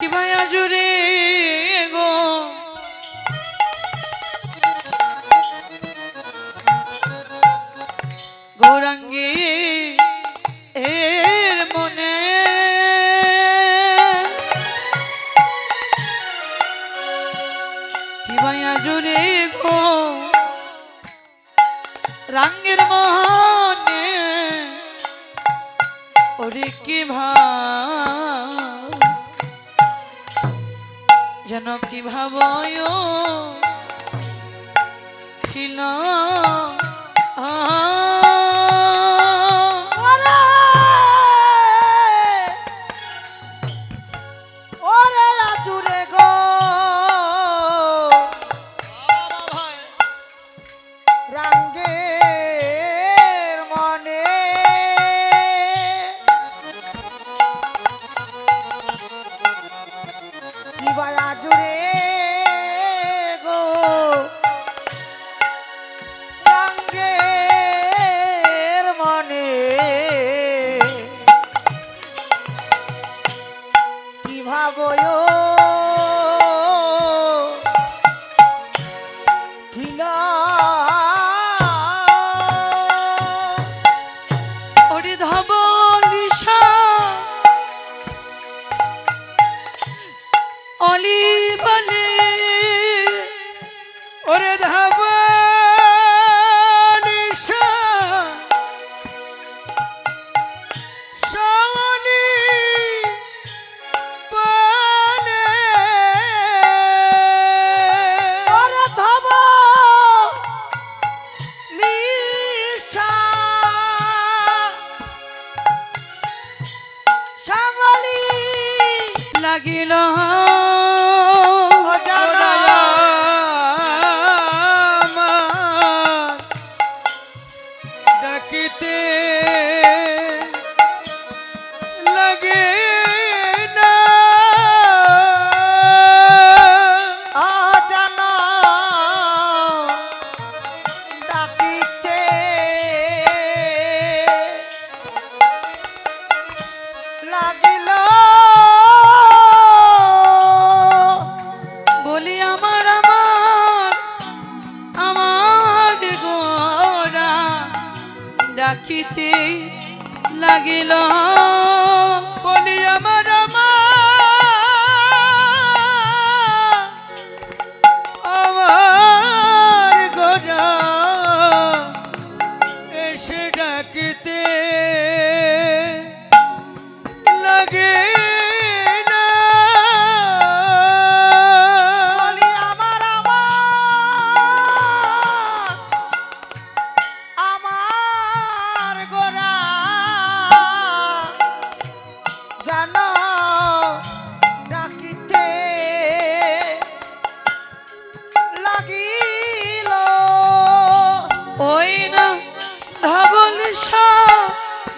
ভায়া জুড়ে গো। গৌরাঙ্গী এর মনে ভায়া জুড়ে গো? রাঙ্গের মনে ওরে কি ভা যেন কি ভাব ছিল আ থাকিতে রাখিতে লাগিল। বলি আমার ধবল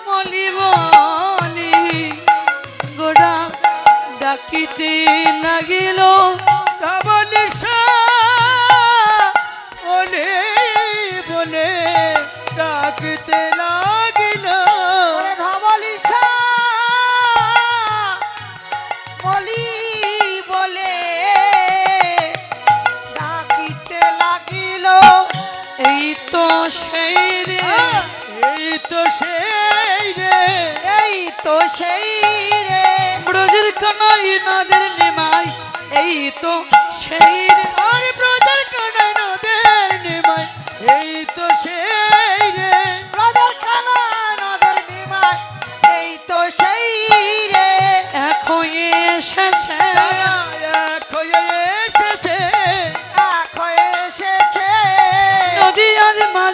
মলি মলি গোড়া ডাকিতে লাগিল। ধবল বনে বনে ডাকিতে লাগিল। সেই রে। এই তো সেই রে। এই তো সেই রে। ব্রজের কানাই নদের নেমাই এই তো সেই রে।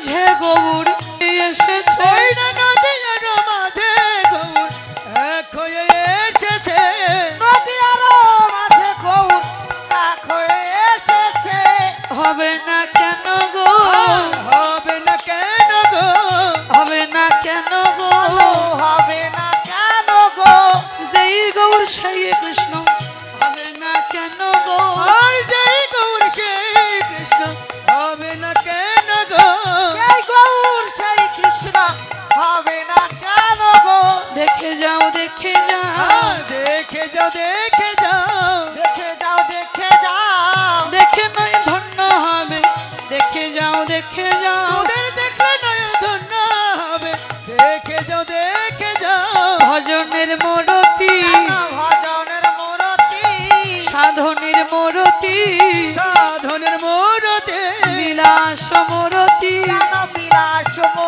বোঝে গৌর দেখে যাও। দেখে যাও দেখে যাও। দেখে নয় ধন্য হবে। দেখে যাও দেখে যাও। ওদের দেখলে ধন্য হবে। দেখে যাও দেখে যাও। ভজনের মরতি। ভজনের মরতি। সাধনের মরতি। সাধনের মরতি। বিলাস মরতি। বিলাস মরতি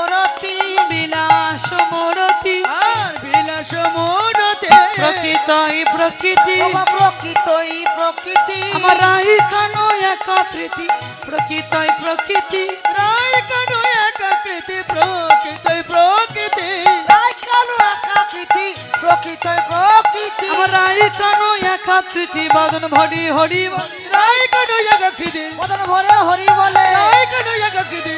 প্রকৃতি। প্রকৃতই প্রকৃতি। আমার রাই কানো একত্রিতি প্রকৃতই প্রকৃতি। রায় কানু একাকৃতি? প্রকৃতই প্রকৃতি। তাই কেন একাকৃতি? প্রকৃতই প্রকৃতি। আমার রাই কানো একত্রিতি বদন ভরি হরি বলি। রায় কানু একাকৃতি? মদন ভরে হরি বলে। রায় কানু একাকৃতি?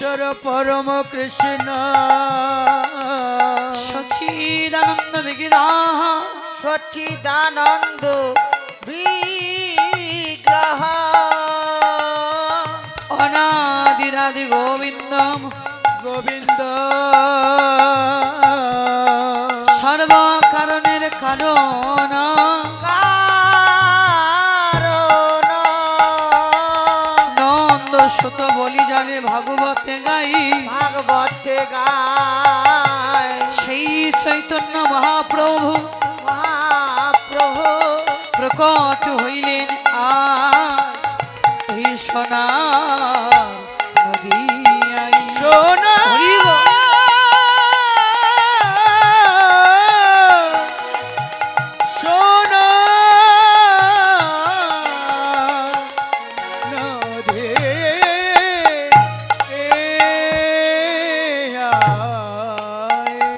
ঈশ্বর পরম কৃষ্ণ। সচিদানন্দ বিগ্রহ। সচ্চিদানন্দ বিগ্রহ। অনাদিরাদি গোবিন্দম গোবিন্দ। সর্ব কারণের কারণ কারণ। কত বলি জানে ভাগবতে গাই। ভাগবতে গাই। সেই চৈতন্য মহাপ্রভু মহাপ্রভু প্রকট হইলেন আজ। এই সোনা নদী সোনা